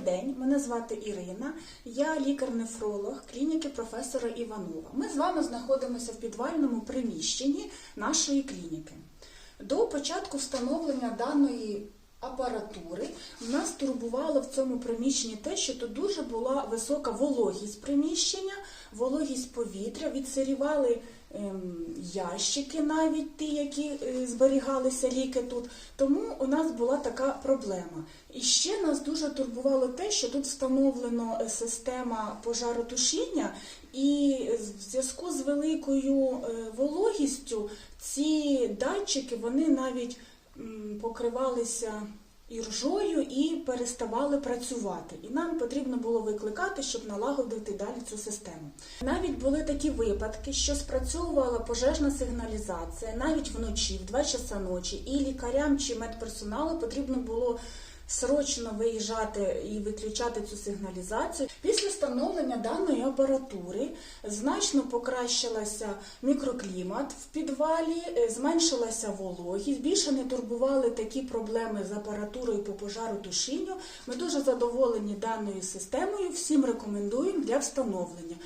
день, мене звати Ірина. Я лікар-нефролог клініки професора Іванова. Ми з вами знаходимося в підвальному приміщенні нашої клініки. До початку встановлення даної апаратури нас турбувало в цьому приміщенні те, що тут дуже була висока вологість приміщення, вологість повітря, відсирівали ем, ящики, навіть ті, які е, зберігалися ліки тут. Тому у нас була така проблема. І ще нас дуже турбувало те, що тут встановлено е, система пожаротушіння, і в зв'язку з великою е, вологістю ці датчики вони навіть покривалися іржою і переставали працювати. І нам потрібно було викликати, щоб налагодити далі цю систему. Навіть були такі випадки, що спрацьовувала пожежна сигналізація навіть вночі, в 2 часа ночі, і лікарям чи медперсоналу потрібно було. Срочно виїжджати і виключати цю сигналізацію. Після встановлення даної апаратури значно покращилася мікроклімат в підвалі, е, зменшилася вологість, більше не турбували такі проблеми з апаратурою по пожаротушінню. Ми дуже задоволені даною системою. Всім рекомендуємо для встановлення.